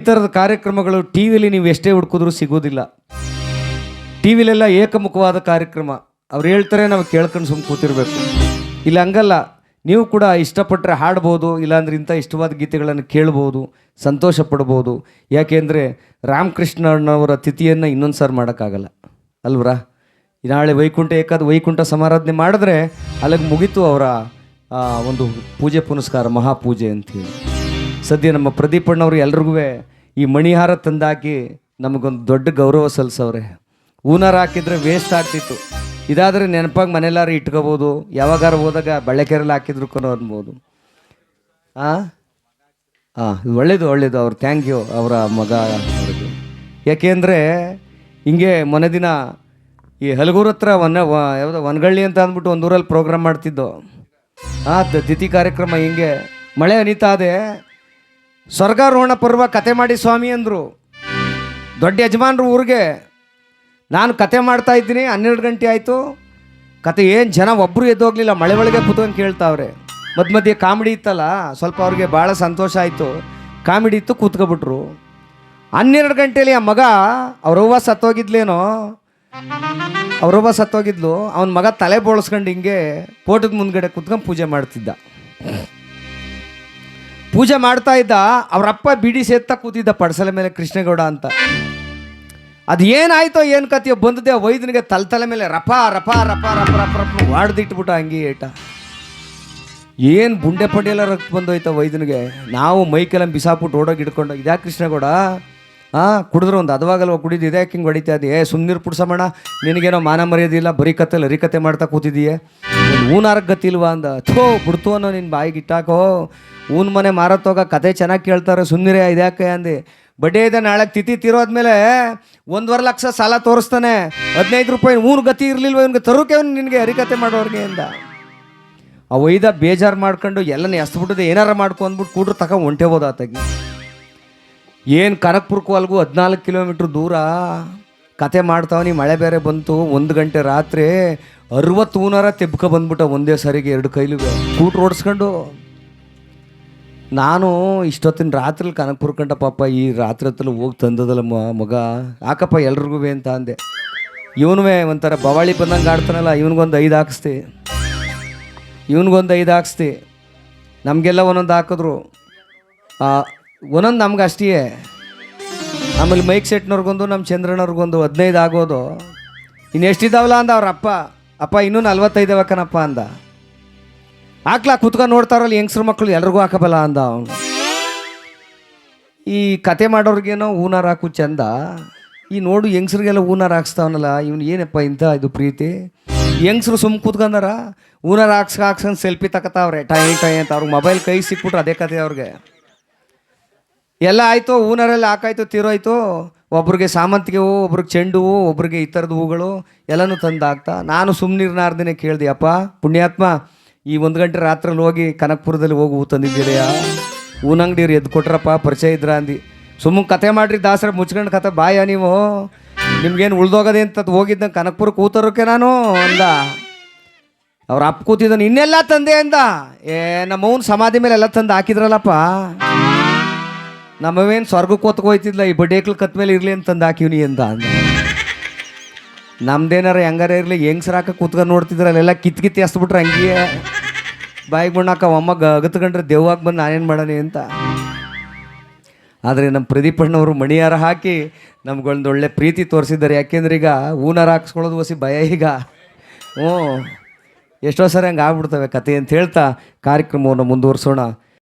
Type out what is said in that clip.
ಈ ಥರದ ಕಾರ್ಯಕ್ರಮಗಳು ಟಿ ವಿಲಿ ನೀವು ಎಷ್ಟೇ ಹುಡ್ಕಿದ್ರು ಸಿಗೋದಿಲ್ಲ. ಟಿ ವಿಲೆಲ್ಲ ಏಕಮುಖವಾದ ಕಾರ್ಯಕ್ರಮ. ಅವ್ರು ಹೇಳ್ತಾರೆ ನಾವು ಕೇಳ್ಕೊಂಡು ಸುಮ್ಮನೆ ಕೂತಿರ್ಬೇಕು. ಇಲ್ಲ, ಹಂಗಲ್ಲ. ನೀವು ಕೂಡ ಇಷ್ಟಪಟ್ಟರೆ ಹಾಡ್ಬೋದು, ಇಲ್ಲಾಂದ್ರೆ ಇಂಥ ಇಷ್ಟವಾದ ಗೀತೆಗಳನ್ನು ಕೇಳ್ಬೋದು ಸಂತೋಷ ಪಡ್ಬೋದು ಯಾಕೆಂದರೆ ರಾಮಕೃಷ್ಣನವರ ತಿಥಿಯನ್ನು ಇನ್ನೊಂದು ಸಾರಿ ಮಾಡೋಕ್ಕಾಗಲ್ಲ. ಅಲ್ವರಾ? ನಾಳೆ ವೈಕುಂಠ ಏಕಾದ ವೈಕುಂಠ ಸಮಾರಾಧನೆ ಮಾಡಿದ್ರೆ ಅಲ್ಲಿಗೆ ಮುಗೀತು ಅವರ ಒಂದು ಪೂಜೆ ಪುನಸ್ಕಾರ, ಮಹಾಪೂಜೆ ಅಂಥೇಳಿ. ಸದ್ಯ ನಮ್ಮ ಪ್ರದೀಪಣ್ಣವರು ಎಲ್ರಿಗೂ ಈ ಮಣಿಹಾರ ತಂದಾಕಿ ನಮಗೊಂದು ದೊಡ್ಡ ಗೌರವ ಸಲ್ಲಿಸವ್ರೆ. ಊನಾರ ಹಾಕಿದ್ರೆ ವೇಸ್ಟ್ ಆಗ್ತಿತ್ತು. ಇದಾದರೆ ನೆನಪಾಗಿ ಮನೆಯಲ್ಲಾರು ಇಟ್ಕೋಬೋದು. ಯಾವಾಗಾರು ಹೋದಾಗ ಬಳ್ಳೆಕೆರೆಲ್ಲ ಹಾಕಿದ್ರು ಕೊನೋ ಅನ್ಬೋದು ಹಾಂ ಹಾಂ ಒಳ್ಳೇದು ಒಳ್ಳೇದು. ಅವ್ರು ಥ್ಯಾಂಕ್ ಯು ಅವರ ಮಗ. ಅವ್ರಿಗೆ ಯಾಕೆಂದರೆ ಹಿಂಗೆ ಮೊನ್ನೆ ದಿನ ಈ ಹಲಗೂರ ಹತ್ರ ವ- ಯಾವುದೋ ವನಗಳ್ಳಿ ಅಂತ ಅಂದ್ಬಿಟ್ಟು ಒಂದು ಊರಲ್ಲಿ ಪ್ರೋಗ್ರಾಮ್ ಮಾಡ್ತಿದ್ದೋ. ಆ ತಿಥಿ ಕಾರ್ಯಕ್ರಮ ಹಿಂಗೆ ಮಳೆ ಅನಿತಾ ಸ್ವರ್ಗಾರೋಹಣ ಪರ್ವ ಕತೆ ಮಾಡಿ ಸ್ವಾಮಿ ಅಂದರು. ದೊಡ್ಡ ಯಜಮಾನ್ರು ಊರಿಗೆ, ನಾನು ಕತೆ ಮಾಡ್ತಾ ಇದ್ದೀನಿ, ಹನ್ನೆರಡು ಗಂಟೆ ಆಯಿತು. ಕತೆ ಏನು ಜನ ಒಬ್ಬರು ಎದ್ದೋಗ್ಲಿಲ್ಲ ಮಳೆ ಒಳಗೆ ಕೂತ್ಕೊಂಡು ಕೇಳ್ತಾವ್ರೆ. ಮಧ್ಯ ಮಧ್ಯೆ ಕಾಮಿಡಿ ಇತ್ತಲ್ಲ, ಸ್ವಲ್ಪ ಅವ್ರಿಗೆ ಭಾಳ ಸಂತೋಷ ಆಯಿತು. ಕಾಮಿಡಿ ಇತ್ತು, ಕೂತ್ಕೊಬಿಟ್ರು. ಹನ್ನೆರಡು ಗಂಟೆಲಿ ಆ ಮಗ ಅವ್ರವ್ವ ಸತ್ತೋಗಿದ್ಲೇನೋ? ಅವ್ರವ್ವ ಸತ್ತೋಗಿದ್ಲು. ಅವನ ಮಗ ತಲೆ ಬೋಳ್ಸ್ಕೊಂಡು ಹಿಂಗೆ ಫೋಟೋದ ಮುಂದ್ಗಡೆ ಕೂತ್ಕೊಂಡು ಪೂಜೆ ಮಾಡ್ತಿದ್ದ. ಪೂಜೆ ಮಾಡ್ತಾ ಇದ್ದ ಅವರಪ್ಪ ಬಿಡಿ ಸೇತ್ತ ಕೂತಿದ್ದ ಪಡಸಲ ಮೇಲೆ ಕೃಷ್ಣಗೌಡ ಅಂತ. ಅದು ಏನಾಯ್ತೋ ಏನು ಕಥೆಯೋ ಬಂದದೆ ವೈದ್ಯನಿಗೆ ತಲೆ ತಲೆ ಮೇಲೆ ರಪ ರಪ ರಪ ರಪ ರಪ ರಪ ಹೊಡ್ದಿಟ್ಬಿಟ್ಟ ಹಂಗೆ ಏಟ. ಏನು ಬುಂಡೆ ಪಡೆಯಲ್ಲ ರಕ್ತ ಬಂದೋಯ್ತ ವೈದ್ಯನಿಗೆ. ನಾವು ಮೈಕೆಲ್ಲ ಬಿಸಾಕ್ಬಿಟ್ಟು ಓಡೋಗಿ ಹಿಡ್ಕೊಂಡು, ಇದ್ಯಾ ಕೃಷ್ಣಗೌಡ? ಹಾಂ ಕುಡಿದ್ರು ಒಂದು ಅದವಾಗಲ್ವ ಕುಡಿದು ಇದ್ಯಾಕೆ ಹಿಂಗೆ ಹೊಡಿತಾ ಇದೆಯೇ? ಸುಮ್ಮನೆ ಪುಡ್ಸಮಣ್ಣ ಪುಡ್ಸಮಣ ನಿನಗೇನೋ ಮಾನ ಮರ್ಯಾದಿಲ್ಲ ಬರೀ ಕತೆ ಲರಿ ಕತೆ ಮಾಡ್ತಾ ಕೂತಿದೀಯೆ? ಊನಾರಕ್ಕೆ ಗತಿಲ್ವಾ ಅಂದ. ಥೋ, ಬಿಡ್ತು ಅನ್ನೋ ನಿನ್ನ ಬಾಯಿಗೆ ಇಟ್ಟಾಕೋ. ಊನ್ ಮನೆ ಮಾರತ್ತೋಗ ಕತೆ ಚೆನ್ನಾಗಿ ಕೇಳ್ತಾರೆ. ಸುಂದಿರೇ ಇದ್ಯಾಕೆ ಅಂದೆ. ಬಡ್ಡೆ ಇದೆ, ನಾಳೆ ತಿಥಿ ತಿರೋದ್ಮೇಲೆ ಒಂದೂವರೆ ಲಕ್ಷ ಸಾಲ ತೋರಿಸ್ತಾನೆ. ಹದಿನೈದು ರೂಪಾಯಿ ಊನ್ ಗತಿ ಇರಲಿಲ್ವ ಇವ್ನಿಗೆ? ತರೋಕೆ ಅವ್ನು ನಿನಗೆ ಹರಿಕತೆ ಮಾಡೋರ್ಗೆ ಅಂದ. ಆ ಒಯ್ದ ಬೇಜಾರು ಮಾಡ್ಕೊಂಡು ಎಲ್ಲನ ಎಸ್ಬಿಟ್ಟಿದೆ ಏನಾರ ಮಾಡ್ಕೊ ಅಂದ್ಬಿಟ್ಟು ಕೂಡ್ರು ತಕ ಹೊಂಟೆ ಹೋದ ಆತಗಿ. ಏನು ಕನಕ್ಪುರಕ್ಕೂ ಅಲ್ಗೂ ಹದಿನಾಲ್ಕು ಕಿಲೋಮೀಟ್ರ್ ದೂರ. ಕತೆ ಮಾಡ್ತಾವನಿ, ಮಳೆ ಬೇರೆ ಬಂತು, ಒಂದು ಗಂಟೆ ರಾತ್ರಿ ಅರವತ್ತೂನರ ತೆಬ್ಕ ಬಂದ್ಬಿಟ್ಟ ಒಂದೇ ಸರಿಗೆ ಎರಡು ಕೈಲು ಕೂಟ್ರು ಓಡಿಸ್ಕೊಂಡು. ನಾನು ಇಷ್ಟೊತ್ತಿನ ರಾತ್ರಿ ಕನಕಪುರ ಕಂಡ ಪಾಪ ಈ ರಾತ್ರಿ ಹೊತ್ತಲ್ಲಿ ಹೋಗಿ ತಂದದಲ್ಲ ಮಗ. ಯಾಕಪ್ಪ ಎಲ್ರಿಗೂ ಅಂತ ಅಂದೆ. ಇವನುವೆ ಒಂಥರ ಬವಾಳಿ ಬಂದಂಗೆ ಆಡ್ತಾನಲ್ಲ, ಇವನಿಗೊಂದು ಐದು ಹಾಕಿಸ್ತಿ. ಇವನಿಗೊಂದು ಐದು ಹಾಕಿಸ್ತಿ. ನಮಗೆಲ್ಲ ಒಂದೊಂದು ಹಾಕಿದ್ರು. ಒಂದೊಂದು ನಮ್ಗೆ ಅಷ್ಟೇ ಆಮೇಲೆ ಮೈಕ್ ಸೆಟ್ನವ್ರಿಗೊಂದು ನಮ್ಮ ಚಂದ್ರನವ್ರಿಗೊಂದು ಹದಿನೈದು ಆಗೋದು. ಇನ್ನು ಎಷ್ಟಿದ್ದಾವಲ್ಲ ಅಂದ ಅವ್ರ ಅಪ್ಪ. ಅಪ್ಪ, ಇನ್ನೂ ನಲ್ವತ್ತೈದು ಕಣಪ್ಪ ಅಂದ. ಹಾಕ್ಲಾ ಕುತ್ಕೊಂಡು ನೋಡ್ತಾರಲ್ಲ ಹೆಂಗಸ್ರ ಮಕ್ಕಳು ಎಲ್ರಿಗೂ ಹಾಕಬಲ್ಲ ಅಂದ ಅವನು. ಈ ಕತೆ ಮಾಡೋರಿಗೇನೋ ಹೂನಾರ ಹಾಕು ಚಂದ. ಈ ನೋಡು ಹೆಂಗ್ಸ್ರಿಗೆಲ್ಲ ಹೂನಾರ ಹಾಕ್ಸ್ತಾವನಲ್ಲ, ಇವನು ಏನಪ್ಪ ಇಂಥ ಇದು ಪ್ರೀತಿ? ಹೆಂಗ್ಸ್ರು ಸುಮ್ ಕೂತ್ಕೊಂಡಾರ, ಹೂನಾರ ಹಾಕ್ಸ್ ಹಾಕ್ಸ್ಕೊಂಡು ಸೆಲ್ಫಿ ತಕತಾವ್ರೆ, ಟೈ ಟೈ ಅಂತ. ಅವ್ರಿಗೆ ಮೊಬೈಲ್ ಕೈ ಸಿಕ್ಬಿಟ್ರೆ ಅದೇ ಕತೆ ಅವ್ರಿಗೆ. ಎಲ್ಲ ಆಯಿತು, ಹೂನರೆಲ್ಲ ಹಾಕಾಯ್ತು, ತೀರೋಯ್ತು. ಒಬ್ರಿಗೆ ಸಾಮಂತಿಗೆ ಹೂವು ಒಬ್ರಿಗೆ ಚೆಂಡು ಹೂವು ಒಬ್ರಿಗೆ ಈ ಥರದ ಹೂಗಳು ಎಲ್ಲನೂ ತಂದು ಹಾಕ್ತಾ ನಾನು ಸುಮ್ಮನಿರ್ನಾರ್ದೇ ಕೇಳಿದೆ, ಅಪ್ಪ, ಪುಣ್ಯಾತ್ಮ, ಈ ಒಂದು ಗಂಟೆ ರಾತ್ರಲ್ಲಿ ಹೋಗಿ ಕನಕಪುರದಲ್ಲಿ ಹೋಗಿ, ಹೂ ತಂದಿದ್ದೀರಿಯಾ ಹೂನಂಗಡಿಯವ್ರು ಎದ್ದು ಕೊಟ್ರಪ್ಪ, ಪರಿಚಯ ಇದ್ರ ಅಂದು. ಸುಮ್ಮನೆ ಕತೆ ಮಾಡ್ರಿ, ದಾಸರ ಮುಚ್ಕೊಂಡು ಕತೆ ಬಾಯ ನೀವು. ನಿಮ್ಗೇನು ಉಳ್ದೋಗದೆ ಅಂತ ಹೋಗಿದ್ದ ಕನಕಪುರಕ್ಕೆ ಕೂತರೋಕೆ ನಾನು? ಅಂದ. ಅವ್ರ ಅಪ್ಪ ಕೂತಿದ್ದಾನೆ, ಇನ್ನೆಲ್ಲ ತಂದೆ? ಅಂದ. ಏ ನಮ್ಮವನ್ ಸಮಾಧಿ ಮೇಲೆ ಎಲ್ಲ ತಂದು ಹಾಕಿದ್ರಲ್ಲಪ್ಪ. ನಮ್ಮವೇನು ಸ್ವರ್ಗಕ್ಕೆ ಹೋಯ್ತಿದ್ಲ, ಈ ಬಡ್ಡೇಕ್ಳು ಕತ್ ಮೇಲೆ ಇರಲಿ ಅಂತಂದು ಹಾಕಿವ್ನಿ ಅಂತ ಅಂದ. ನಮ್ದೇನಾರ ಹೆಂಗಾರ ಇರಲಿ ಹೆಂಗ್ಸ್ರಾಕ ಕೂತ್ಕೊಂಡು ನೋಡ್ತಿದ್ರಲ್ಲ ಅಲ್ಲೆಲ್ಲ ಕಿತ್ ಕಿತ್ತಿ ಎಸ್ಬಿಟ್ರೆ ಹಂಗೆ. ಬಾಯಿಗೆ ಬಣ್ಣಾಕ ಅಮ್ಮ ಗಗತ್ಕೊಂಡ್ರೆ ದೆವ್ವಾಗಿ ಬಂದು ನಾನೇನು ಮಾಡೋಣ ಅಂತ. ಆದರೆ ನಮ್ಮ ಪ್ರದೀಪಣ್ಣವರು ಮಣಿಯಾರ ಹಾಕಿ ನಮ್ಗೊಂದು ಒಳ್ಳೆ ಪ್ರೀತಿ ತೋರಿಸಿದ್ದಾರೆ. ಯಾಕೆಂದ್ರೆ ಈಗ ಹೂನಾರ ಹಾಕ್ಸ್ಕೊಳ್ಳೋದು ಹೊಸಿ ಭಯ ಈಗ. ಹ್ಞೂ. ಎಷ್ಟೋ ಸರಿ ಹಂಗೆ ಆಗ್ಬಿಡ್ತವೆ ಕತೆ ಅಂತ ಹೇಳ್ತಾ ಕಾರ್ಯಕ್ರಮವನ್ನು ಮುಂದುವರಿಸೋಣ.